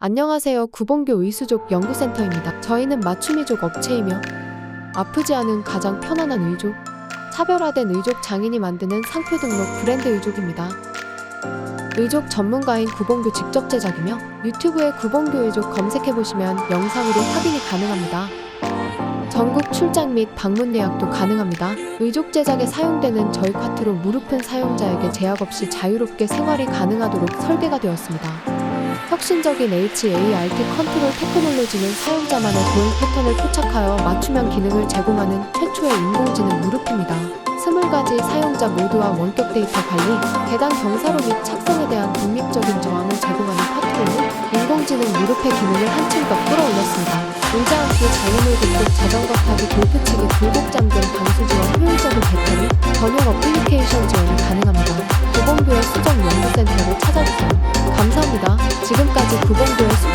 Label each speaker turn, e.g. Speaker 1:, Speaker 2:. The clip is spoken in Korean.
Speaker 1: 안녕하세요. 구봉교 의수족 연구센터입니다. 저희는 맞춤이족 업체이며 아프지 않은 가장 편안한 의족, 차별화된 의족 장인이 만드는 상표 등록 브랜드 의족입니다. 의족 전문가인 구봉교 직접 제작이며 유튜브에 구봉교 의족 검색해보시면 영상으로 확인이 가능합니다. 전국 출장 및 방문 예약도 가능합니다. 의족 제작에 사용되는 저희 카트로 무릎은 사용자에게 제약 없이 자유롭게 생활이 가능하도록 설계가 되었습니다. 혁신적인 HART 컨트롤 테크놀로지는 사용자만의 보행 패턴을 포착하여 맞춤형 기능을 제공하는 최초의 인공지능 무릎입니다. 20가지 사용자 모두와 원격 데이터 관리, 계단 경사로 및 착성에 대한 독립적인 저항을 제공하는 컨트롤로 인공지능 무릎의 기능을 한층 더 끌어올렸습니다. 의자 앉기, 장애물 극복, 자전거 타기, 골프치기, 굴곡 잠금, 방수 지원, 효율적인 배터리, 전용 어플리케이션 지원이 가능합니다. 구봉교의 수정 연구센터를 찾아주세요. 감사합니다. 지금까지 구본교의